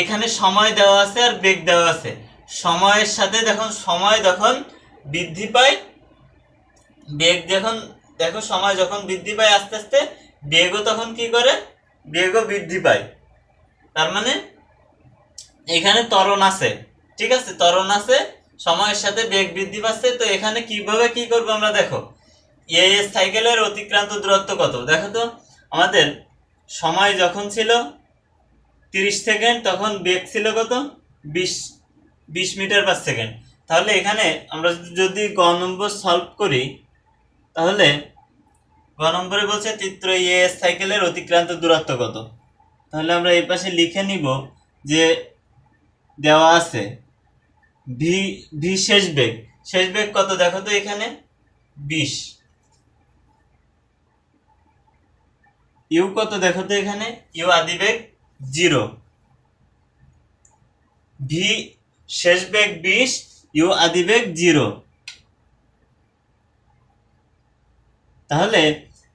এখানে সময় দেওয়া আছে আর বেগ দেওয়া আছে। সময়ের সাথে দেখুন, সময় যখন বৃদ্ধি পায় বেগ যখন, দেখো সময় যখন বৃদ্ধি পায় আস্তে আস্তে বেগও তখন কি করে? বেগও বৃদ্ধি পায়। তার মানে এখানে ত্বরণ আছে, ঠিক আছে? ত্বরণ আছে, সময়ের সাথে বেগ বৃদ্ধি পাচ্ছে। তো এখানে কীভাবে কি করব আমরা দেখো? এ সাইকেলের অতিক্রান্ত দূরত্ব কত? দেখো তো, আমাদের সময় যখন ছিল তিরিশ সেকেন্ড, তখন বেগ ছিল কত? বিশ বিশ মিটার পার সেকেন্ড। তাহলে এখানে আমরা যদি গ নম্বর সলভ করি, তাহলে গ নম্বরে বলছে চিত্র এ সাইকেলের অতিক্রান্ত দূরত্ব কত? তাহলে আমরা এই পাশে লিখে নিব যে দেওয়া আছে ভি ভি শেষ বেগ। শেষ বেগ কত? দেখো তো এখানে, বিশ। ইউ কত? দেখো তো এখানে ইউ আদি বেগ। জিরো। ভি শেষ বেগ বিশ ইউ আদি বেগ জিরো। তাহলে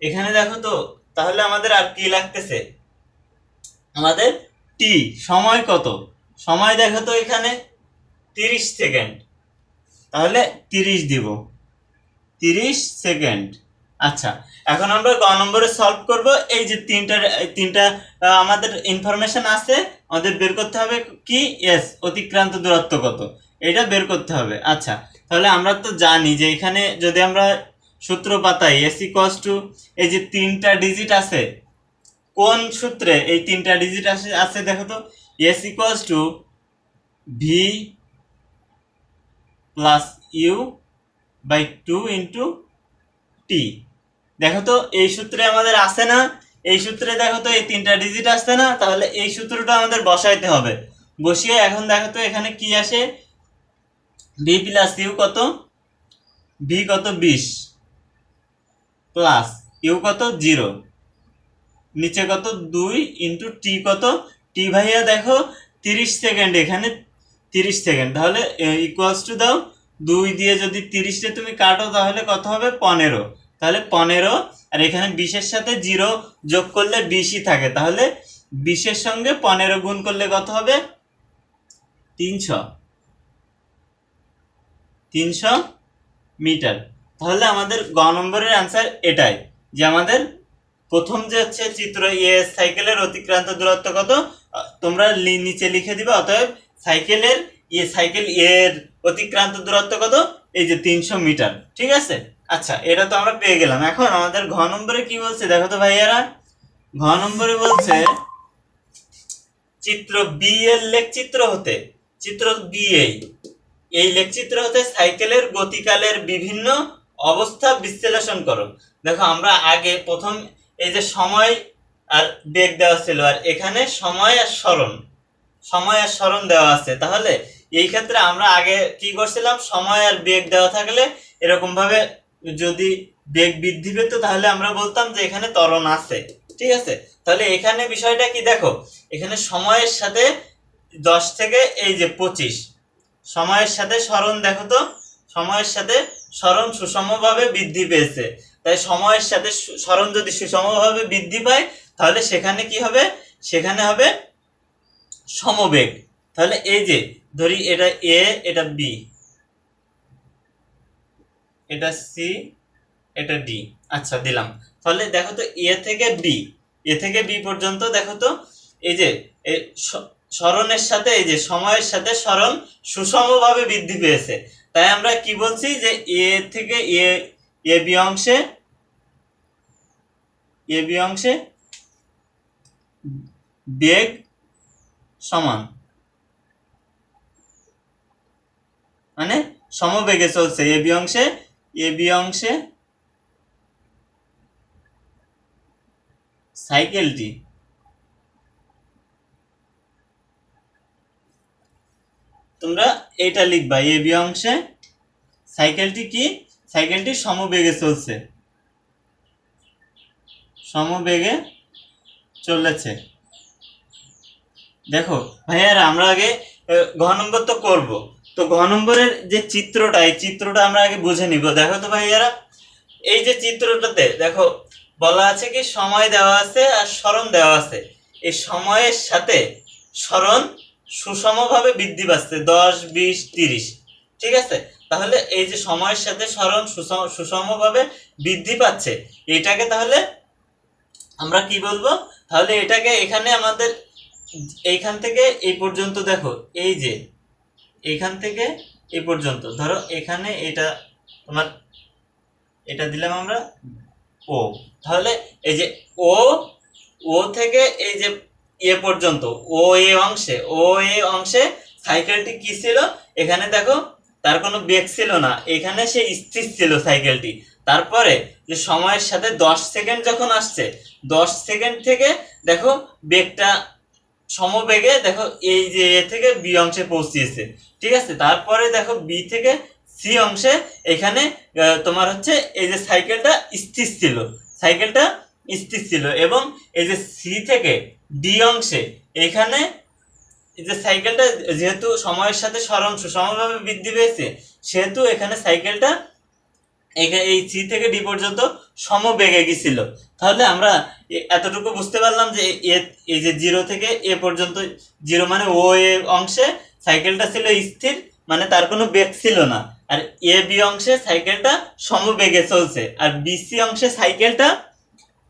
এখানে দেখো তো, তাহলে আমাদের আর কি লাগতেছে? আমাদের টি সময় কত? সময় দেখো তো এখানে, তিরিশ সেকেন্ড। তাহলে তিরিশ দিব। তিরিশ সেকেন্ড। আচ্ছা এখন আমরা ক নম্বরে সলভ করব। এই যে তিনটা তিনটা আমাদের ইনফরমেশন আছে, আমাদের বের করতে হবে কি? এস অতিক্রান্ত দূরত্ব কত? এটা বের করতে হবে। আচ্ছা তাহলে আমরা তো জানি যে এখানে যদি আমরা সূত্র পাতাই এস ইকস টু এই যে তিনটা ডিজিট আছে, কোন সূত্রে এই তিনটা ডিজিট আছে আছে দেখো তো? S equals two V plus U by two into T দেখো তো, এই সূত্রে আমাদের আসে না, এই সূত্রে দেখো তো এই তিনটা ডিজিট আসছে না, তাহলে এই সূত্রটা আমাদের বসাইতে হবে। বসিয়ে এখন দেখো তো এখানে কি আসে? ভি প্লাস ইউ কত? ভি কত বিশ? প্লাস ইউ কত জিরো নিচে কত দুই ইন্টু টি কত? টি ভাইয়া দেখো, তিরিশ সেকেন্ড এখানে তিরিশ সেকেন্ড তাহলে ইকুয়ালস টু দাও, দুই দিয়ে যদি তিরিশে তুমি কাটো, তাহলে কত হবে? পনেরো। তাহলে পনেরো, আর এখানে বিশের সাথে জিরো যোগ করলে বিশই থাকে। তাহলে বিশের সঙ্গে পনেরো গুণ করলে কত হবে? তিনশো। তিনশো মিটার। তাহলে আমাদের গ নম্বরের অ্যান্সার এটাই, যে আমাদের প্রথম যে হচ্ছে চিত্র এ সাইকেলের অতিক্রান্ত দূরত্ব কত? তোমরা নিচে লিখে দিবে, অতএব সাইকেলের ইয়ে সাইকেল এর অতিক্রান্ত দূরত্ব কত? এই যে তিনশো মিটার, ঠিক আছে? আচ্ছা এটা তো আমরা পেয়ে গেলাম। এখন আমাদের ঘ নম্বরে কি বলছে? দেখো তো ভাইয়ারা। ঘ নম্বরে বলছে, চিত্র বি এর লেখচিত্র হতে, চিত্র বি এই। লেখচিত্র হতে সাইকেলের গতিকালের বিভিন্ন অবস্থা বিশ্লেষণ করো। দেখো, আমরা আগে প্রথম এই যে সময় আর বেগ দেওয়া ছিল, আর এখানে সময় আর স্মরণ। সময় আর স্মরণ দেওয়া আছে। তাহলে এই ক্ষেত্রে আমরা আগে কি করছিলাম? সময় আর বেগ দেওয়া থাকলে এরকম ভাবে যদি বেগ বৃদ্ধি পেত, তাহলে আমরা বলতাম যে এখানে ত্বরণ আছে। ঠিক আছে? তাহলে এখানে বিষয়টা কি দেখো? এখানে সময়ের সাথে দশ থেকে এই যে পঁচিশ। সময়ের সাথে স্মরণ দেখো তো। সময়ের সাথে স্মরণ সুষমভাবে বৃদ্ধি পেয়েছে। তাই সময়ের সাথে স্মরণ যদি সুষমভাবে বৃদ্ধি পায়, তাহলে সেখানে কি হবে? সেখানে হবে সমবেগ। তাহলে এই যে, ধরি এটা এ এটা বি এটা সি এটা ডি আচ্ছা দিলাম। তাহলে দেখো তো এ থেকে বি এ থেকে বি পর্যন্ত দেখো তো এই যে স্মরণের সাথে, এই যে সময়ের সাথে স্মরণ সুষমভাবে বৃদ্ধি পেয়েছে। তাই আমরা কি বলছি যে এ থেকে এ এ বি অংশে এ বি অংশে বেগ সমান। মানে সমবেগে চলছে। এ বি অংশে এ বি অংশে সাইকেলটি তোমরা এইটা লিখবা এ বি অংশে সাইকেলটি কি? সাইকেলটি সমবেগে চলছে। সমবেগে চলেছে। দেখো, ভাইয়ারা, আমরা আগে ঘ নম্বর তো করব। তো ঘ নম্বরের যে চিত্রটা, এই চিত্রটা আমরা আগে বুঝে নিব। দেখো তো ভাইয়ারা, এই যে চিত্রটাতে, দেখো, বলা আছে কি, সময় দেওয়া আছে আর স্মরণ দেওয়া আছে। এই সময়ের সাথে স্মরণ সুষমভাবে বৃদ্ধি পাচ্ছে, দশ, বিশ, তিরিশ। ঠিক আছে? তাহলে এই যে সময়ের সাথে স্মরণ সুষম, সুষমভাবে বৃদ্ধি পাচ্ছে, এটাকে তাহলে আমরা কি বলব? তাহলে এটাকে এখানে আমাদের, এইখান থেকে এই পর্যন্ত দেখো, এই যে এইখান থেকে এ পর্যন্ত। ধরো এখানে এটা তোমার, এটা দিলাম আমরা ও। তাহলে এই যে ও ও থেকে এই যে এ পর্যন্ত, ও এ অংশে, ও এ অংশে সাইকেলটি কি ছিল? এখানে দেখো, তার কোনো বেগ ছিল না। এখানে সে স্থির ছিল সাইকেলটি। তারপরে যে সময়ের সাথে দশ সেকেন্ড যখন আসছে, দশ সেকেন্ড থেকে দেখো, বেগটা সমবেগে দেখো এই যে এ থেকে বি অংশে পৌঁছিয়েছে, ঠিক আছে? তারপরে দেখো বি থেকে সি অংশে এখানে তোমার হচ্ছে এই যে সাইকেলটা স্থির ছিল সাইকেলটা স্থির ছিল এবং এই যে সি থেকে ডি অংশে এখানে যে সাইকেলটা যেহেতু সময়ের সাথে স্মরণ সুষমভাবে বৃদ্ধি পেয়েছে, সেহেতু এখানে সাইকেলটা এই সি থেকে ডি পর্যন্ত সমবেগে গেছিল। তাহলে আমরা এতটুকু বুঝতে পারলাম যে এই যে জিরো থেকে এ পর্যন্ত, জিরো মানে ও এ অংশে সাইকেলটা ছিল স্থির মানে তার কোনো বেগ ছিল না। আর এ বি অংশে সাইকেলটা সমবেগে চলছে, আর বিসি অংশে সাইকেলটা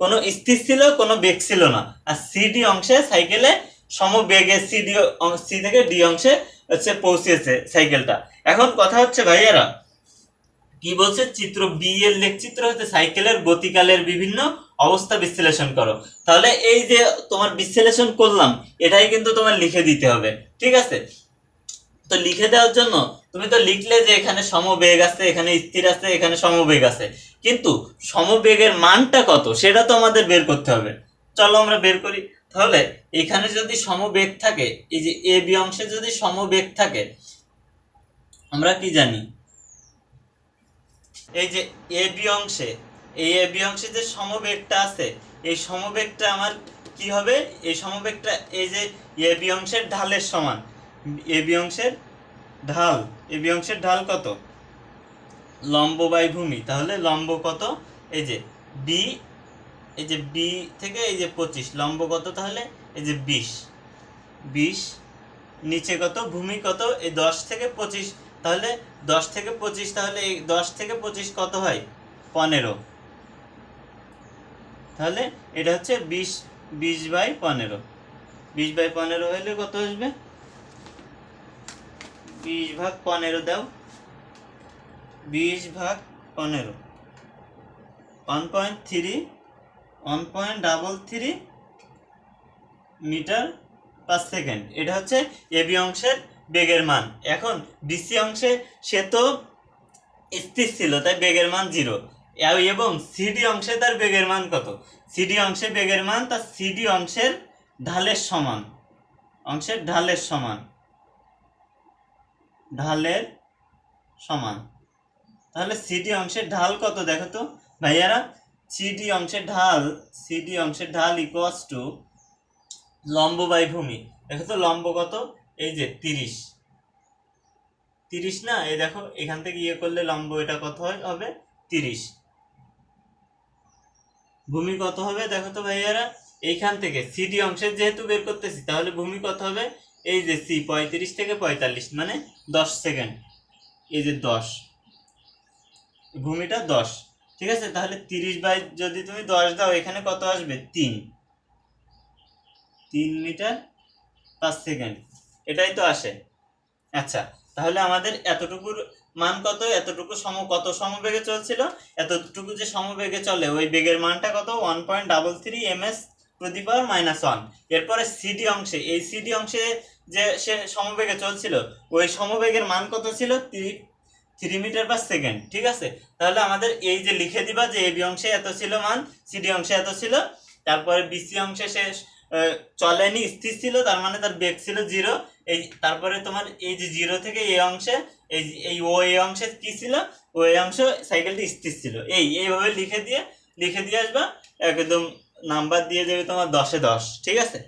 কোনো স্থির ছিল, কোনো বেগ ছিল না। আর সিডি অংশে সাইকেলে সমবেগে সিডি সি থেকে ডি অংশে হচ্ছে পৌঁছেছে সাইকেলটা। এখন কথা হচ্ছে ভাইয়ারা কি বলছে? চিত্র বি এর লেখচিত্র হচ্ছে সাইকেলের গতিকালের বিভিন্ন অবস্থা বিশ্লেষণ করো। তাহলে এই যে তোমার বিশ্লেষণ করলাম, এটাই কিন্তু তোমার লিখে দিতে হবে, ঠিক আছে? তো লিখে দেওয়ার জন্য তুমি তো লিখলে যে এখানে সমবেগ আছে, এখানে স্থির আছে, এখানে সমবেগ আছে। কিন্তু সমবেগের মানটা কত? সেটা তো আমাদের বের করতে হবে। চলো আমরা বের করি। তাহলে এখানে যদি সমবেগ থাকে, এই যে এ বি অংশে যদি সমবেগ থাকে, আমরা কি জানি? এই যে এ বি অংশে এই এ বি অংশে যে সমবেগটা আছে, এই সমবেগটা আমার কি হবে? এই সমবেগটা এই যে এ বি অংশের ঢালের সমান। এ বি অংশের ঢাল, এ বি অংশের ঢাল কত? লম্ব বাই ভূমি। তাহলে লম্ব কত? এই যে বি এই যে বি থেকে এই যে পঁচিশ। লম্ব কত তাহলে? এই যে বিশ। বিশ, নিচে কত? ভূমি কত? এই দশ থেকে পঁচিশ। তাহলে দশ থেকে পঁচিশ, তাহলে এই দশ থেকে পঁচিশ কত হয়? পনেরো। তাহলে এটা হচ্ছে বিশ বিশ বাই পনেরো। বিশ বাই পনেরো হলে কত আসবে? বিশ ভাগ পনেরো দাও। বিশ ভাগ পনেরো। One point three, one point double three metre per second. এটা হচ্ছে এবি অংশের বেগের মান। এখন বিসি অংশে সে তো স্থির ছিল, তাই বেগের মান জিরো এবং সিডি অংশে তার বেগের মান কত? সিডি অংশে বেগের মান তার সিডি অংশের ঢালের সমান। অংশের ঢালের সমান। ঢালের সমান। তাহলে সিডি অংশের ঢাল কত দেখো তো? ভাইয়ারা সিডি অংশের ঢাল সিডি অংশের ঢাল ইকুয়াস টু লম্ব বাই ভূমি। দেখো তো লম্ব কত? এই যে তিরিশ। তিরিশ না? এই দেখো, এখান থেকে ইয়ে করলে লম্ব এটা কত হয়? হবে তিরিশ। ভূমি কত হবে? দেখো তো ভাইয়ারা, এইখান থেকে সিডি অংশের যেহেতু বের করতেছি, তাহলে ভূমি কত হবে? এই যে সি, পঁয়ত্রিশ থেকে পঁয়তাল্লিশ মানে দশ সেকেন্ড। এই যে দশ। ভূমিটা দশ। ঠিক আছে? তাহলে তিরিশ বাই, যদি তুমি দশ দাও, এখানে কত আসবে? তিন। তিন মিটার পাঁচ সেকেন্ড। এটাই তো আসে। আচ্ছা তাহলে আমাদের এতটুকুর মান কত? এতটুকু সম, কত সমবেগে চলছিল? এতটুকু যে সমবেগে চলে, ওই বেগের মানটা কত? One point double three M S two power minus one এরপরে সিডি অংশে, এই সিডি অংশে যে সে সমবেগে চলছিল, ওই সমবেগের মান কত ছিল? থ্রি মিটার পার সেকেন্ড ঠিক আছে? তাহলে আমাদের এই যে লিখে দিবা যে এবি অংশে এত ছিল মান সিডি অংশে এত ছিল, তারপরে বিসি অংশে সে চলেনি, স্থির ছিল, তার মানে তার বেগ ছিল জিরো এই তারপরে তোমার এই যে জিরো থেকে এই অংশে, এই এই ও এই অংশে কি ছিল? ও এই অংশ সাইকেলটি স্থির ছিল। এই, এইভাবে লিখে দিয়ে লিখে দিয়ে আসবা, একদম নাম্বার দিয়ে দেবে তোমার দশে দশ, ঠিক আছে?